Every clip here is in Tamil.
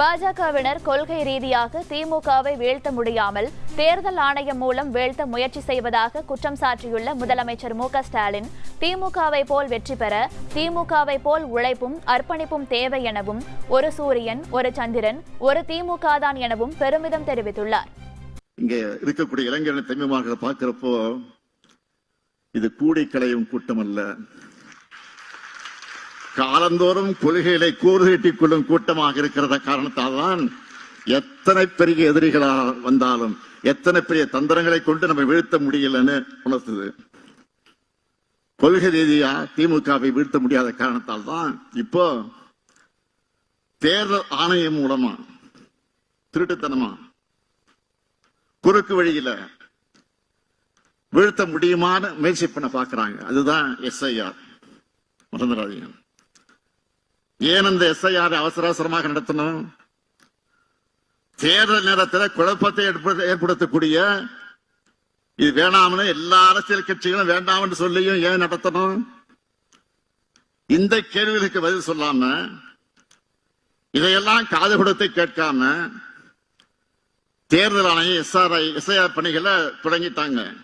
பாஜகவினர் கொள்கை ரீதியாக திமுகவை வீழ்த்த முடியாமல் தேர்தல் ஆணையம் மூலம் வீழ்த்த முயற்சி செய்வதாக குற்றம் சாட்டியுள்ள முதலமைச்சர் மு க ஸ்டாலின் திமுகவை போல் வெற்றி பெற திமுகவை போல் உழைப்பும் அர்ப்பணிப்பும் தேவை எனவும் ஒரு சூரியன் ஒரு சந்திரன் ஒரு திமுக தான் எனவும் பெருமிதம் தெரிவித்துள்ளார். இங்க இருக்கக்கூடிய இளைஞர்களை தமிழமாக பார்க்கிறப்போ இது கூடை களையும் கூட்டம் அல்ல. காலந்தோறும் கொள்கைகளை கூறுகட்டிக் கொள்ளும் கூட்டமாக இருக்கிறத காரணத்தால் தான் எத்தனை பெரிய எதிரிகளாக வந்தாலும் எத்தனை பெரிய தந்திரங்களை கொண்டு நம்ம வீழ்த்த முடியலன்னு உணர்த்துது. கொள்கை ரீதியா திமுகவை வீழ்த்த முடியாத காரணத்தால் தான் இப்போ தேர்தல் ஆணையம் மூலமா திருட்டுத்தனமா குறுக்கு வழியில வீழ்த்த முடியுமான முயற்சி பண்ண பாக்குறாங்க அதுதான் எஸ்ஐஆர். மறந்துடாதீங்க. ஏன் இந்த எஸ்ஐஆர் அவசர அவசரமாக நடத்தணும்? தேர்தல் நேரத்தில் குழப்பத்தை ஏற்படுத்த- ஏற்படுத்தக்கூடிய இது வேணாம்னு எல்லா அரசியல் கட்சிகளும் வேண்டாம்னு சொல்லியும் ஏன் நடத்தணும்? இந்த கேள்விகளுக்கு பதில் சொல்லாம இதையெல்லாம் காது கொடுத்து கேட்காம தேர்தல் ஆணையம் எஸ்ஆர்ஐ எஸ்ஐஆர் பணிகளை தொடங்கிட்டாங்க.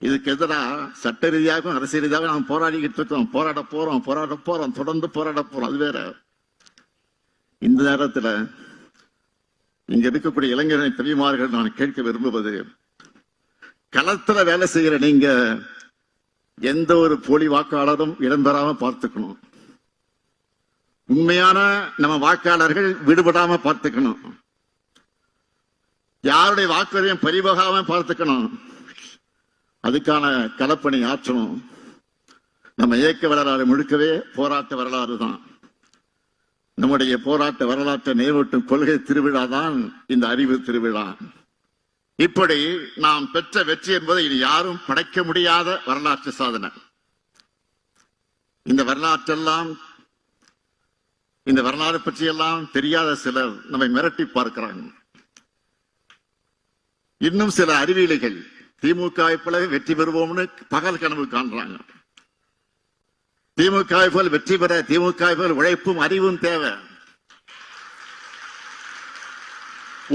இதுக்கு எதிராக சட்ட ரீதியாகவும் அரசியல் ரீதியாகவும் நாம் போராடிக்கிட்டு இருக்கோம். போராட போறோம் போராட போறோம் தொடர்ந்து போராட போறோம். அது வேற. இந்த நேரத்துல இங்க இருக்கக்கூடிய இளைஞர்களின் பெரியமார்கள் நான் கேட்க விரும்புவது களத்துல வேலை செய்யற நீங்க எந்த ஒரு போலி வாக்காளரும் இடம்பெறாம பார்த்துக்கணும். உண்மையான நம்ம வாக்காளர்கள் விடுபடாம பார்த்துக்கணும். யாருடைய வாக்குறையும் பறிபோகாம பார்த்துக்கணும். அதுக்கான களப்பணி ஆற்றணும் நம்ம இயக்க வரலாறு முழுக்கவே போராட்ட வரலாறு தான். நம்முடைய போராட்ட வரலாற்றை நினைவூட்டும் கொள்கை திருவிழா தான் இந்த அறிவு திருவிழா. இப்படி நாம் பெற்ற வெற்றி என்பதை இனி யாரும் படைக்க முடியாத வரலாற்று சாதனை. இந்த வரலாற்றெல்லாம் இந்த வரலாறு பற்றியெல்லாம் தெரியாத சிலர் நம்மை மிரட்டி பார்க்கிறாங்க. இன்னும் சில அறிவியலிகள் திமுக போலவே வெற்றி பெறுவோம்னு பகல் கனவு காண்றாங்க. திமுக போல் வெற்றி பெற திமுக போல் உழைப்பும் அறிவும் தேவை.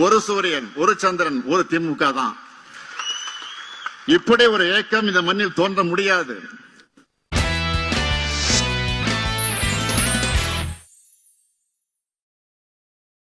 ஒரு சூரியன் ஒரு சந்திரன் ஒரு திமுக தான். இப்படி ஒரு இயக்கம் இந்த மண்ணில் தோன்ற முடியாது.